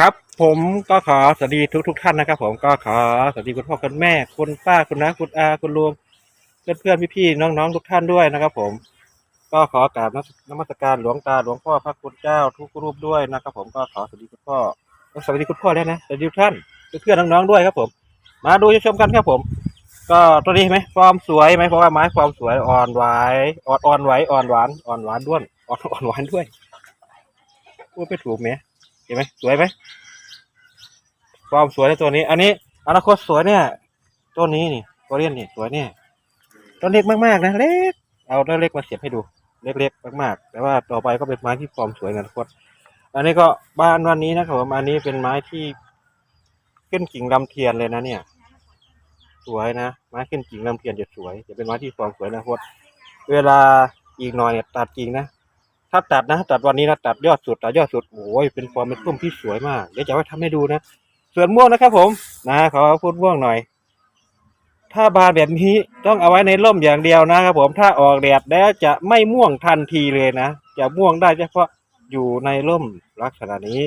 ครับ ผมก็ขอสวัสดีทุกทุกท่านนะครับ ผมก็ขอสวัสดีคุณพ่อคุณแม่คุณป้าคุณน้าคุณอาคุณลุงเพื่อนเพื่อนๆพี่ๆน้องทุกท่านด้วยนะครับ ผม ก็ขอกราบนมัสการหลวงตาหลวงพ่อพระคุณเจ้าทุกรูปด้วยนะครับ ผมก็ขอสวัสดีคุณพ่อสวัสดีคุณพ่อด้วยนะสวัสดีทุกท่านเพื่อนๆน้องๆด้วยครับผม มาดูชมกันครับผม ก็ตัวนี้ไหมฟอร์มสวยไหมเพราะว่าไม้ฟอร์มสวยอ่อนไหวอ่อนอ่อนไหวอ่อนหวานอ่อนหวานด้วนอ่อนอ่อนหวานด้วยพูดไม่ถูกไหม เห็นไหมสวยไหมฟอร์มสวยในตัวนี้ อันนี้อนาคตสวยเนี่ยต้นนี้นี่ตัวเรียนนี่สวยเนี่ยต้นเล็กมากๆนะเล็กเอาต้นเล็กมาเสียบให้ดู เล็กๆมากๆ แต่ว่าต่อไปก็เป็นไม้ที่ฟอร์มสวยในอนาคตอันนี้ก็บ้านวันนี้นะครับผมอันนี้เป็นไม้ที่ขึ้นกิ่งลำเทียนเลยนะเนี่ย สวยนะไม้ขึ้นกิ่งลำเทียนจะสวย จะเป็นไม้ที่ฟอร์มสวยนะโคตเวลาอีกหน่อยเนี่ยตัดกิ่งนะ ถ้าตัดนะตัดวันนี้นะตัดยอดสุดตัดยอดสุดโอ้ยเป็นฟอร์มเป็นพุ่มที่สวยมาก เดี๋ยวจะไว้ทำให้ดูนะ ส่วนม่วงนะครับ ผมนะขอพูดม่วงหน่อย ถ้าบานแบบนี้ต้องเอาไว้ในร่มอย่างเดียวนะครับผมถ้าออกแดดแล้วจะไม่ม่วงทันทีเลยนะจะม่วงได้เฉพาะอยู่ในร่มลักษณะนี้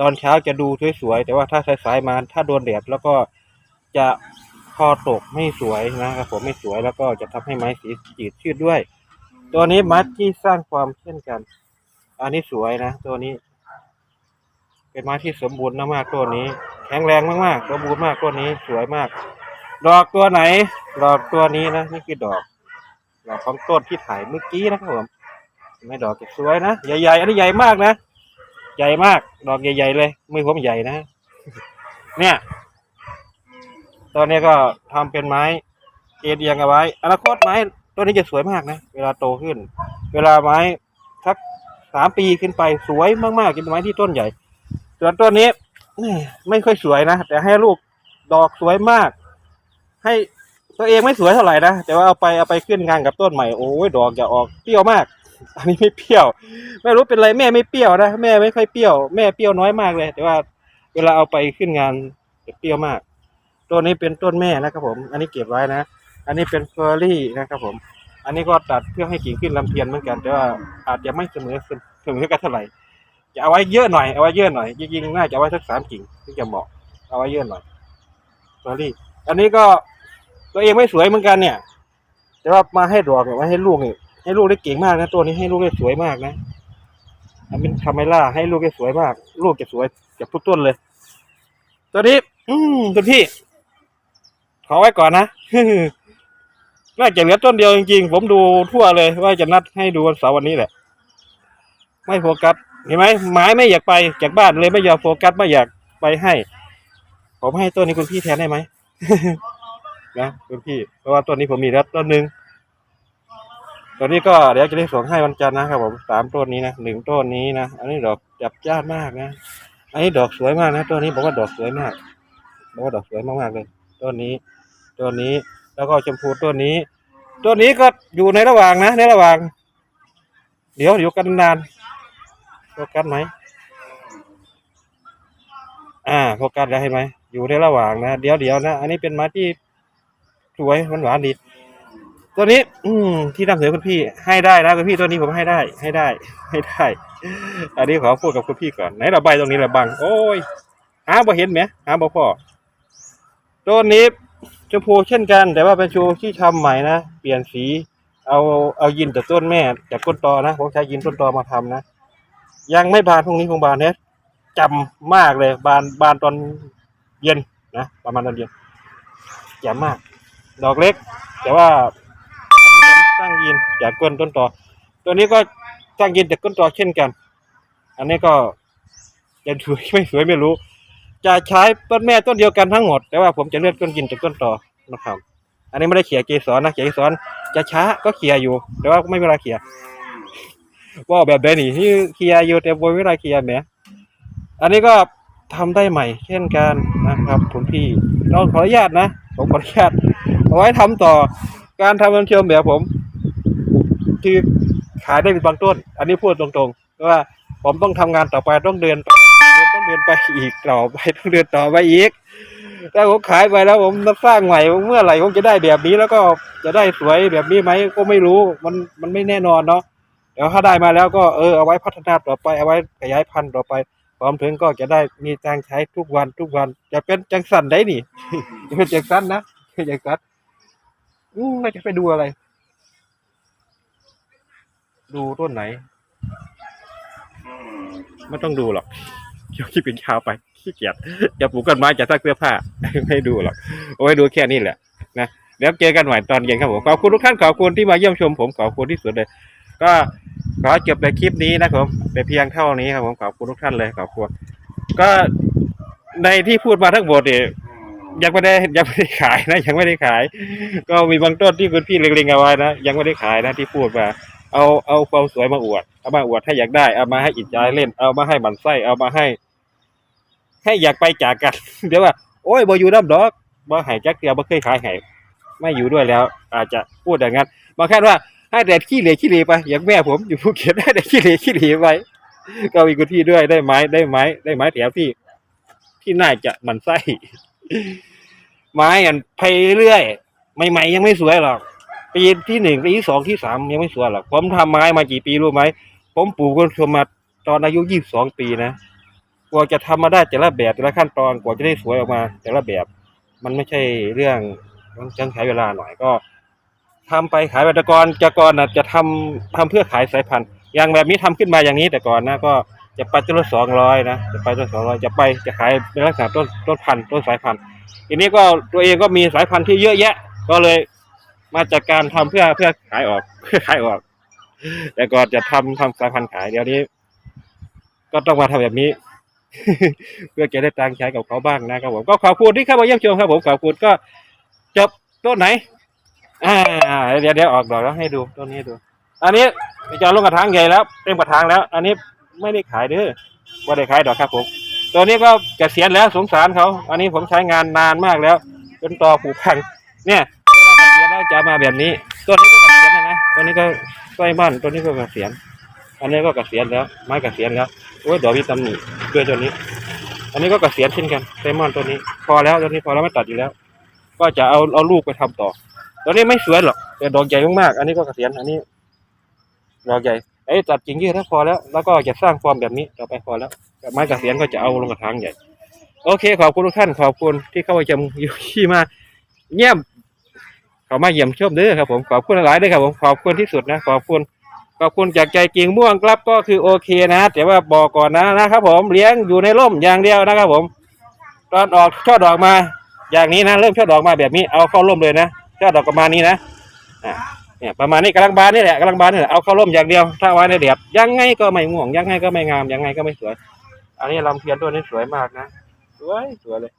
ตอนเช้าจะดูสวยๆแต่ว่าถ้าสายๆมาถ้าโดนแดดแล้วก็จะคอตกไม่สวยนะครับผมไม่สวยแล้วก็จะทำให้ไม้สีจืดชืดด้วย ตัวนี้มัดที่สร้างความเช่นกัน อันนี้สวยนะ ตัวนี้ เป็นไม้ที่สมบูรณ์มากๆตัวนี้ แข็งแรงมากๆสมบูรณ์มากตัวนี้สวยมาก ดอกตัวไหน ดอกตัวนี้นะนี่คือดอก ดอกของต้นที่ถ่ายเมื่อกี้นะครับผมไม่ดอกสวยนะใหญ่ๆอันนี้ใหญ่มากนะใหญ่มาก ดอกใหญ่ ๆ เลยมือผมใหญ่นะเนี่ย ตอนนี้ก็ทำเป็นไม้เอียงเอาไว้ อนาคตไม้ ต้นนี้จะสวยมากนะ เวลาโตขึ้น เวลาไม้สักสามปีขึ้นไปสวยมากๆจะเป็นไม้ที่ต้นใหญ่ ส่วนต้นนี้ไม่ค่อยสวยนะ แต่ให้ลูกดอกสวยมาก ให้ตัวเองไม่สวยเท่าไหร่นะ แต่ว่าเอาไปเอาไปขึ้นงานกับต้นใหม่โอ้ยดอกจะออกเปรี้ยวมาก อันนี้ไม่เปรี้ยว ไม่รู้เป็นไรแม่ไม่เปรี้ยวนะแม่ไม่ค่อยเปรี้ยวแม่เปรี้ยวน้อยมากเลย แต่ว่าเวลาเอาไปขึ้นงานจะเปรี้ยวมากต้นนี้เป็นต้นแม่นะครับผม อันนี้เก็บไว้นะ อันนี้เป็นเฟอร์รี่นะครับผม อันนี้ก็ตัดเพื่อให้กิ่งขึ้นลำเทียนเหมือนกัน แต่ว่าอาจจะไม่เสมอเสมอกันเท่าไหร่จะเอาไว้เยอะหน่อยเอาไว้เยอะหน่อยจริงๆน่าจะเอาไว้สักสามกิ่งที่จะเหมาะเอาไว้เยอะหน่อยเฟอร์รี่ อันนี้ก็ตัวเองไม่สวยเหมือนกันเนี่ย แต่ว่ามาให้ดอกเนี่ยไว้ให้ลูกเนี่ยให้ลูกได้เก่งมากนะตัวนี้ให้ลูกได้สวยมากนะอันเป็นคาเมล่าให้ลูกได้สวยมาก ลูกจะสวยจากทุกต้นเลย ตัวนี้ อืมคุณพี่ ขอไว้ก่อนนะ น่าจะเหลือต้นเดียวจริงๆ ผมดูทั่วเลยว่าจะนัดให้ดูวันเสาร์วันนี้แหละ ไม่โฟกัสเห็นไหมไม้ไม่อยากไปจากบ้านเลยไม่อยอมโฟกัสไม่อยากไปให้ผมให้ต้นนี้คุณพี่แทนได้ไหมนะคุณพี่ เพราะว่าต้นนี้ผมมีแล้วต้นหนึ่งตัวนี้ก็เดี๋ยวจะได้ส่งให้วันจันทร์นะครับผมสามต้นนี้นะหนึ่งต้นนี้นะอันนี้ดอกจับจ้านมากนะอันนี้ดอกสวยมากนะต้นนี้บอกว่าดอกสวยมากบอกว่าดอกสวยมากๆเลยต้นนี้ต้นนี้ แล้วก็ชมพูต้นนี้ต้นนี้ก็อยู่ในระหว่างนะ ในระหว่าง เดี๋ยวเดี๋ยวกันนานโฟกัสไหมอ่าโฟกัสแล้วเห็นไหมอยู่ในระหว่างนะเดี๋ยวเดี๋ยวนะ อันนี้เป็นไม้ที่สวยหวานหวานดีตัวนี้ อืมที่นำเสนอคุณพี่ให้ได้นะคุณพี่ตัวนี้ผมให้ได้ ให้ได้ ให้ได้ อันนี้ขอพูดกับคุณพี่ก่อนไหนเราใบตรงนี้เราบัง โอ้ยหาบ่เห็นไหมหาบ่พอตัวนี้ ชมพูเช่นกัน แต่ว่าเป็นชมพูที่ทำใหม่นะ เปลี่ยนสี เอาเอายินจากต้นแม่จากต้นตอนะผมใช้ยินต้นตอมาทำนะ ยังไม่บานพรุ่งนี้คงบานเนี่ยจำมากเลย บานบานตอนเย็นนะประมาณตอนเย็นจำมาก ดอกเล็ก แต่ว่าตั้งยินจากก้นต้นตอตัวนี้ก็ตั้งยินจากก้นตอเช่นกัน อันนี้ก็จะสวยไม่สวยไม่รู้ จะใช้ต้นแม่ต้นเดียวกันทั้งหมด แต่ว่าผมจะเลือกต้นยินจากต้นต่อนะครับ อันนี้ไม่ได้เขี่ยเกสรนะเขี่ยเกสรจะช้าก็เขี่ยอยู่ แต่ว่าไม่เวลาเขี่ยว่าแบบเดนี่ที่เขี่ยอยู่แต่บนเวลาเขี่ยแหมอันนี้ก็ทำได้ใหม่เช่นกันนะครับคุณพี่เราขออนุญาตนะผมขออนุญาตเอาไว้ทำต่อการทำมันเชื่อมแบบผมคือขายได้เป็นบางต้น อันนี้พูดตรงๆว่าผมต้องทำงานต่อไปต้องเดินไป ดินต้องเดินไปอีกต่อไปต้องเดินต่อไปอีกถ้าผมขายไปแล้วผมสร้างใหม่เมื่อไหร่ผมจะได้แบบนี้แล้วก็จะได้สวยแบบนี้ไหมก็ไม่รู้มันมันไม่แน่นอนเนาะเดี๋ยวถ้าได้มาแล้วก็เออเอาไว้พัฒนาต่อไปเอาไว้ขยายพันธุ์ต่อไปพร้อมถึงก็จะได้มีตังใช้ทุกวันทุกวัน จะเป็นจังสันได้นี่จะเป็นจังสันนะจังสันอืมเราจะไปดูอะไร ดูต้นไหน ไม่ต้องดูหรอก ยวคิดเป็นช้าไปขี้เกียจจะปลูกต้นไม้จะซักเสื้อผ้าไม่ดูหรอกโอ้ยดูแค่นี้แหละนะเดี๋ยวเจอกันใหม่ตอนเย็นครับผมขอบคุณทุกท่านขอบคุณที่มาเยี่ยมชมผมขอบคุณที่สุดเลย ก็ขอจบในคลิปนี้นะครับผมแต่เพียงเท่านี้ครับผมขอบคุณทุกท่านเลยขอบคุณก็ในที่พูดมาทั้งหมดเนี่ยยังไม่ได้ยังไม่ได้ขายนะ ยังไม่ได้ขาย ก็มีบางต้นที่คุณพี่เล็งๆเอาไว้นะยังไม่ได้ขายนะที่พูดมา เอาเอาความสวยมาอวดเอามาอวดให้อยากได้เอามาให้อิจฉาเล่น เอามาให้บันไส้เอามาให้ ให้อยากไปจากกัน เดี๋ยวว่า โอ้ยบ่อยู่น้ำดอกบ่ให้จักเดียวบ่เคยขายให้ไม่อยู่ด้วยแล้ว อาจจะพูดอย่างนั้นบางครั้งว่าให้แต่ขี้เหร่ขี้เหร่ไปอย่างแม่ผมอยู่ภูเก็ตให้แต่ขี้เหร่ขี้เหร่ไปก็มีคุณพี่ด้วยได้ไม้ได้ไม้ ได้ไม้แถวที่ ที่น่าจะมันไส้ไม้อันไปเรื่อยใหม่ๆยังไม่สวยหรอกปีที่หนึ่งปีที่สองที่สามยังไม่สวยหรอกผมทำไม้มากี่ปีรู้ไหมผมปลูกต้นมาตอนอายุยี่สิบสองปีนะ กว่าจะทำมาได้แต่ละแบบแต่ละขั้นตอนกว่าจะได้สวยออกมา แต่ละแบบ มันไม่ใช่เรื่องต้องใช้เวลาหน่อยก็ทำไปขายไปแต่ก่อนจะก่อนนะจะทำทำเพื่อขายสายพันธุ์อย่างแบบนี้ทำขึ้นมาอย่างนี้แต่ก่อนนะก็จะไปต้นละสองร้อยนะจะไปต้นสองร้อยจะไปจะขายเป็นลักษณะต้นต้นพันธุ์ต้นสายพันธุ์ทีนี้ก็ตัวเองก็มีสายพันธุ์ที่เยอะแยะ ก็เลยมาจากการทำเพื่อเพื่อขายออกเพื่อขายออก แต่ก่อนจะทำทำสายพันธุ์ขายเดี๋ยวนี้ ก็ต้องมาทำแบบนี้ เพื่อจะได้ตังค์ใช้กับเขาบ้างนะครับผมก็ขอบคุณที่เข้ามาเยี่ยมชมครับผมขอบคุณก็จบต้นไหน อ่า เดี๋ยวเดี๋ยวออกดอกแล้วให้ดูต้นนี้ดู อันนี้จะเอาลงกระถางใหญ่แล้วเต็มกระถางแล้ว อันนี้ไม่ได้ขายเด้อไม่ได้ขายดอกครับผมตัวนี้ก็เกษียณแล้วสงสารเขา อันนี้ผมใช้งานนานมากแล้วจนต่อผูกพัง เนี่ยเกษียณแล้วจะมาแบบนี้ต้นนี้ก็เกษียณแล้วนะต้นนี้ก็ใกล้บ้านต้นนี้ก็เกษียณอันนี้ก็เกษียณแล้วไม้เกษียณแล้ว อ้ยดอกมีตำหนิด้วยตัวนี้ อันนี้ก็เกษียณเช่นกันไซมอนตัวนี้ พอแล้วตัวนี้พอแล้วไม่ตัดอยู่แล้ว ก็จะเอาเอาลูกไปทำต่อ ตัวนี้ไม่สวยหรอกแต่ดอกใหญ่มากๆอันนี้ก็เกษียณอันนี้ดอกใหญ่ไอ้ตัดจริงยืดถ้าพอแล้ว แล้วก็จะสร้างฟอร์มแบบนี้ต่อไปพอแล้วไม้เกษียณก็จะเอาลงกระถางใหญ่ โอเค ขอบคุณทุกท่านขอบคุณที่เข้ามาชมอยู่ที่มาเยี่ยมเขามาเยี่ยมชมเด้อครับผมขอบคุณหลายเด้อครับผมขอบคุณที่สุดนะขอบคุณ ขอบคุณจากใจจริงม่วงครับก็คือโอเคนะแต่ว่าบอกก่อนนะนะครับผมเลี้ยงอยู่ในร่มอย่างเดียวนะครับผม ตอนออกช่อดอกมา อย่างนี้นะเริ่มช่อดอกมาแบบนี้เอาเข้าร่มเลยนะช่อดอกประมาณนี้นะเนี่ยประมาณนี้กำลังบานนี่แหละกำลังบานนี่แหละเอาเข้าร่มอย่างเดียว ถ้าไว้ในแดดยังไงก็ไม่ม่วงยังไงก็ไม่งามยังไงก็ไม่สวย อันนี้ลำเทียนตัวนี้สวยมากนะสวยสวยเลย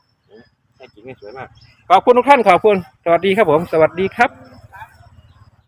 ให้จริงนี่สวยมากขอบคุณทุกท่านขอบคุณสวัสดีครับผม สวัสดีครับ